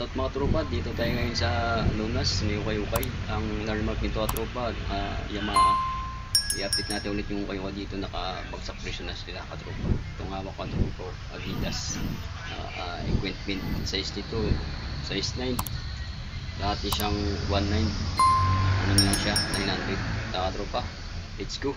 Shoutout mga tropa, dito tayo ngayon sa Lunas, may ukay-ukay. Ang landmark nito at tropa, ah, Yamaha. I-update natin ulit yung ukay-ukay dito, nakabagsak presyo na sila katropa. Itong hawak ko tropa, Adidas. Ah, ah, equipment size nito, size 9. Dati siyang 19. Ano na lang siya, 900. Taka tropa, let's go.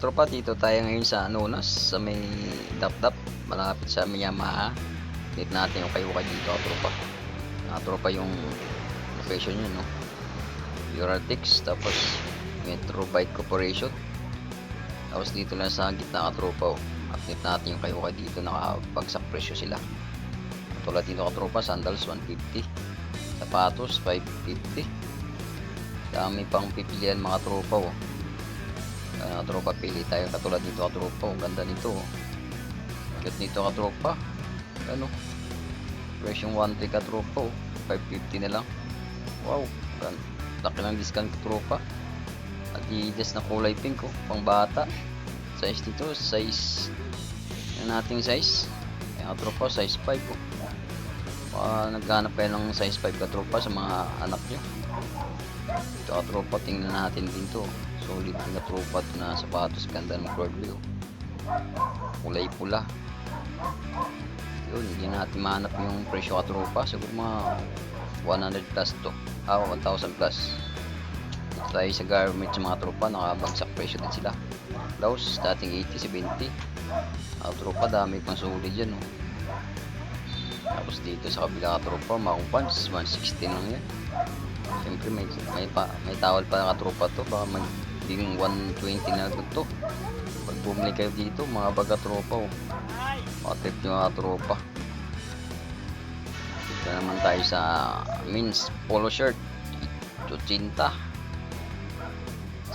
Tropa, dito tayo ngayon sa Anonas, sa may dap-dap, malapit sa Miyamaha. Dito natin yung kayo dito, tropa. Ah, tropa yung location yun, no? Euratix, tapos Metro Bike Corporation. Tapos dito lang sa gitna ka tropa, oh. Update natin yung kayo dito, nakapagsak presyo sila. Tulad dito ka tropa, sandals 150, sapatos 550. Dami pang pipilian mga tropa, oh. Kaya tropa pili tayo katulad dito katropa. Ang ganda nito. Agad nito katropa. Ano? Presyong 1 3 katropa. Oh. 550 na lang. Wow. Laki ng discount katropa. Adidas na kulay pink oh. Pang bata. Size dito. Size. Yan nating size. Kaya katropa. Size 5 oh. Uh, naghanap kayo ng size 5 katropa sa mga anak nyo. Ito katropa. Tingnan natin din to. Solid na tropa na sapatos. Ganda ng. Oh. Kulay pula. Yun, hindi natin mahanap yung presyo ka tropa. Siguro mga 100 plus to. Ah, 1,000 plus. Dito tayo sa garment sa mga tropa. Nakabagsak presyo din sila. Blouse, dating 80, 70. Ah, tropa, dami pang solid yan. Oh. Tapos dito sa kabila ka tropa, mga pants, 160 lang yan. Siyempre may may pa, may tawal pa na katropa to baka maging 120 na to. Pag bumili kayo dito, mga baga tropa oh. Mga trip yung mga tropa. Dito naman tayo sa means polo shirt. 80.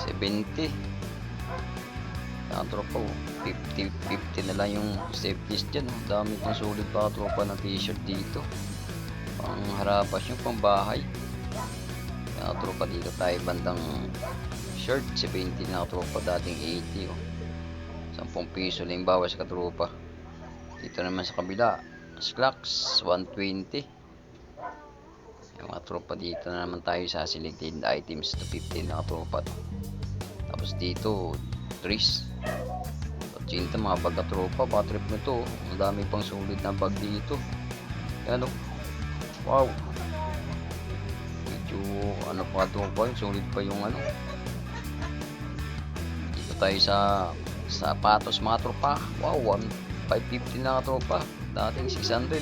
70. Mga tropa oh. 50, 50 na lang yung safeties dyan. Oh. Dami pang sulit pa tropa na t-shirt dito. Pang harapas yung pang bahay. Kaya tropa dito tayo bandang shirt 70 na tropa dating 80 oh. 10 piso lang bawas ka tropa. Dito naman sa kabila slacks 120 yung mga tropa dito na naman tayo sa selected items to 15 na tropa tapos dito trees 80 mga bag na tropa mga trip na to ang dami pang sulit na bag dito yan oh. wow medyo ano pa ito pa yun sulit pa yung ano. Dito tayo sa sapatos mga tropa. Wow one 550 na tropa. Dating 600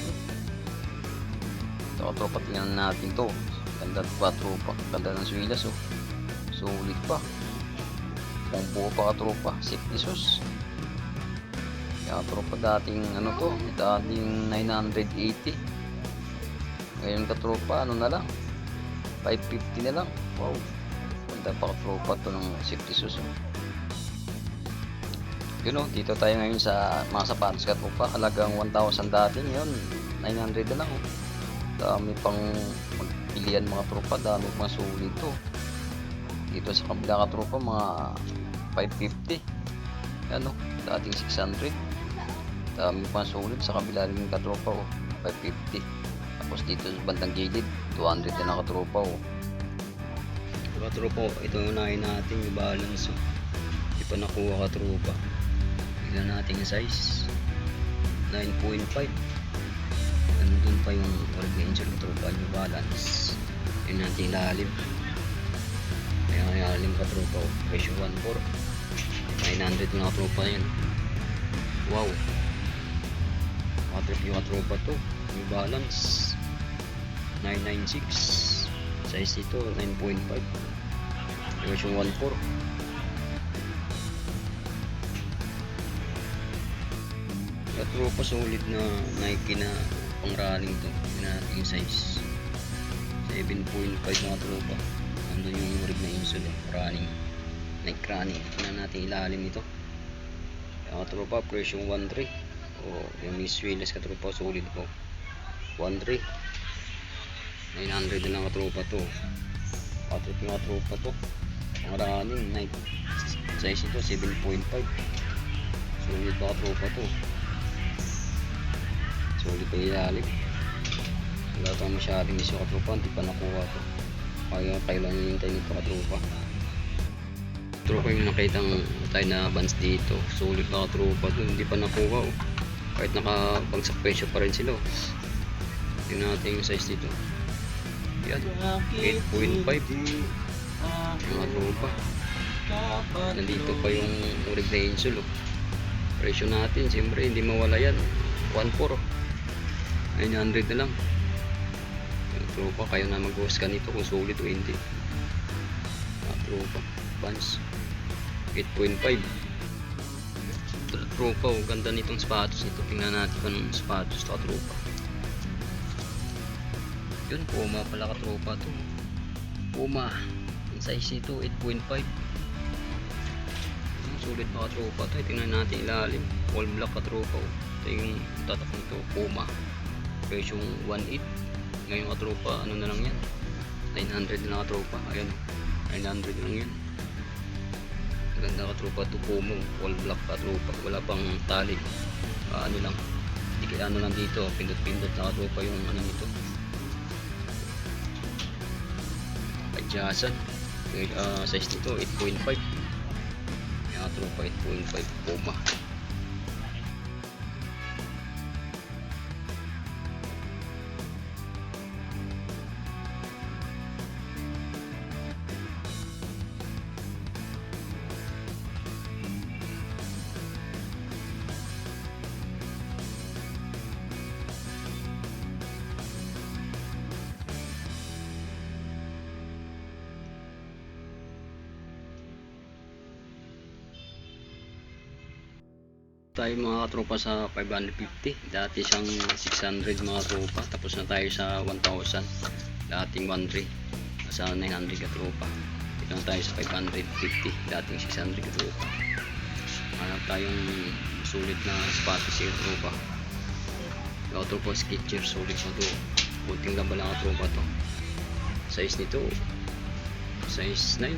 ito tropa tingnan natin to. Ganda pa tropa. Ganda ng swilas oh. Sulit pa. Pang buo pa tropa. 6 pesos. Kaya tropa dating ano to? Dating 980 ngayon ka tropa ano na lang 550 na lang. Wow. Ganda pa tropa to ng 50 pesos. Oh. Yun oh, dito tayo ngayon sa mga sapatos ka tropa. Halagang 1,000 dati ngayon. 900 na lang oh. Dami pang magpilian mga tropa. Dami pang sulit to. Dito sa kabila ka tropa mga 550. Yan oh, dating 600. Dami pang sulit sa kabila rin ka tropa oh. 550. Tapos dito sa bandang gilid, 200 na nakatropa oh. Diba tropa, ito yung unahin natin yung balance oh. Di pa nakuha ka tropa. Bigla natin yung size. 9.5. Nandun pa yung organizer ng tropa yung balance. Yun natin ilalim. Kaya ilalim ka tropa oh. Presyo 1.4. 900 na tropa yan. Wow. Matrip yung tropa to. Yung balance. 996 size ito 9.5 version 1.4 Katro pa solid na Nike na pang running to yun natin yung size 7.5 mga tropa. Nandun yung rig na insule, eh, running. Like running. Tingnan natin ilalim. Yung mga tropa, pressure 1.3. O, yung Miss Willis ka tropa, solid po. 1.3. 900 na lang katropa to. Patrip yung katropa to. Running, night. Size ito, 7.5. Solid pa katropa to. Solid pa ilalim. Wala tayong masyadong isyo katropa, hindi pa nakuha to. Kaya kailan hinihintay nito katropa. Tropa yung nakitang tayo na bands dito. Solid pa katropa to, hindi pa nakuha oh. Kahit nakabagsak presyo pa rin sila oh. Tingnan natin yung size dito. Yan, 8.5. Mga tropa. Nandito pa yung urig na insul oh. Presyo natin, siyempre hindi mawala yan. 1.4 oh. 900 na lang. Yung tropa, kayo na mag-host ka nito kung solid o hindi. Mga tropa, pants. 8.5. Tro- Tropa, oh, ganda nitong sapatos nito. Tingnan natin kung anong sapatos to, tropa. Yun, Puma pala ka tropa to. Puma. Size nito, 8.5. Ang sulit pa katropa to. Tingnan natin ilalim. All black katropa. Oh. Ito yung tatak nito. Puma. Presyong 1.8. Ngayon katropa, ano na lang yan? 900 na katropa. Ayan. 900 lang yan. Ganda katropa to Puma. All black katropa. Wala pang tali. Ah, ano lang. Ano lang dito. Pindot-pindot na katropa yung ano nito. Adjacent. Yung ah, size nito 8.5. Yung tropa 8.5 Puma. Tayo mga katropa sa 550 dati siyang 600 mga tropa tapos na tayo sa 1000 dating 13 sa 900 katropa. Dito na tayo sa 550 dating 600 katropa. Hanap tayong sulit na sapatos sa katropa. Katropa Skechers sulit sa to. Kunting laba lang katropa to. Size nito. Size 9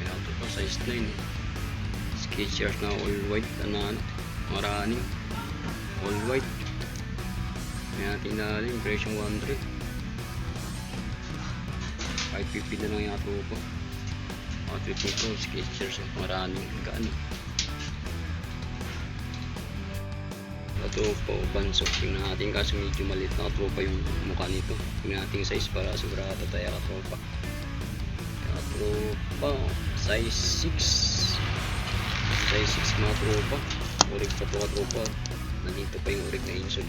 yung katropa size 9 Skechers na all white ano ano maraming all white. May natin natin presyong 100 550 na lang yung ato ko mga trip ko Skechers maraming gaano. Ato po bansok tingnan natin kaso medyo maliit na katropa yung mukha nito. Tingnan natin size para sigurado tayo katropa katropa size 6 size 6 mga tropa. Urig pa to tropa. Nandito pa yung urig na insole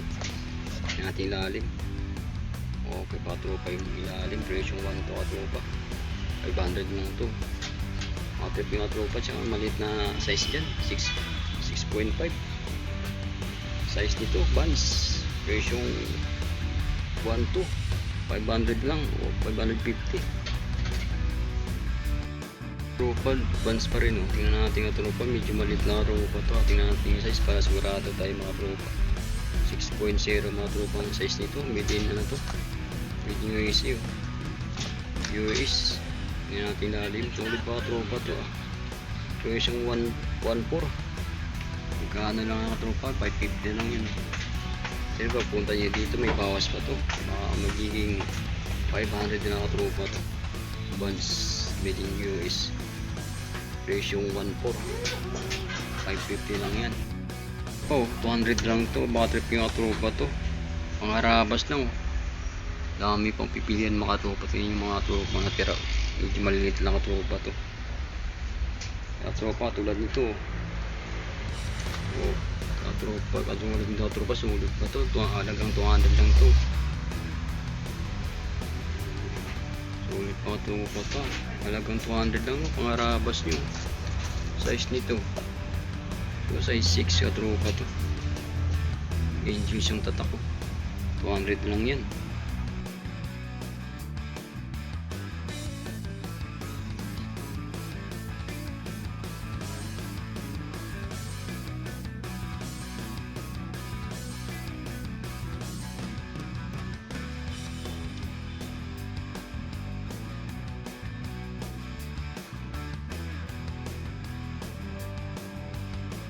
yung ating ilalim. Okay pa tropa yung ilalim. Presyong 1 to tropa. 500 lang to. Mga trip yung tropa tsaka maliit na size dyan. 6 6.5 size nito bands. Presyong 1 to. 500 lang o 550 Tropa, bands pa rin oh. Tingnan natin ang tropa, medyo maliit na tropa to. Tingnan natin yung size para sigurado tayo mga tropa. 6.0 mga tropa ang size nito. Medium na to. Medium US oh. US. Tingnan natin lalim. Solid pa tropa to ah. So isang 1.4. Magkano lang ang tropa? 550 lang yun. Sino ba punta niya dito? May bawas pa to. Baka magiging 500 din ang tropa to. Bands made in US presyong 1.4 550 lang yan. Oh 200 lang to. Baka trip yung tropa to. Pangarabas lang oh. dami pang pipilian mga tropa tingnan yung mga tropa na tira. Medyo maliliit lang tropa to. Kaya tropa tulad nito oh. Kaya tropa katulad nito tropa sulit pa to. Tuwang halagang 200 lang to Sulit pa ito pa to. Halagang 200 lang. Pangarabas nyo. Size nito. Ito size 6 katrupa to. Angels yung tatak ko. 200 lang yan.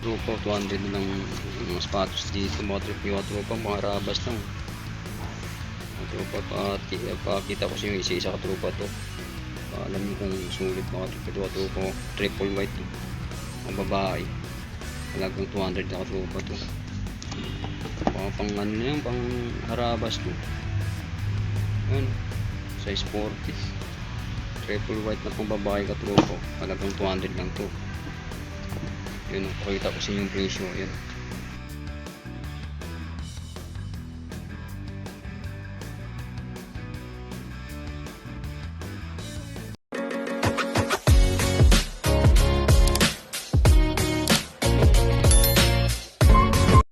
Tropa, 200 na lang mga sapatos dito, mga tropa, mga tropa, mga rabas lang. Mga tropa, pakita, pakita ko sa inyo isa-isa ka tropa to. Alam niyo kung sulit mga tropa, tropa, tropa, triple white to. Ang babae. Halagang 200 na tropa to. Mga pang ano na pang harabas to. Ano, size 40. Triple white na pang babae ka tropa. Halagang 200 lang to. 运动，可以到新兵培训，运。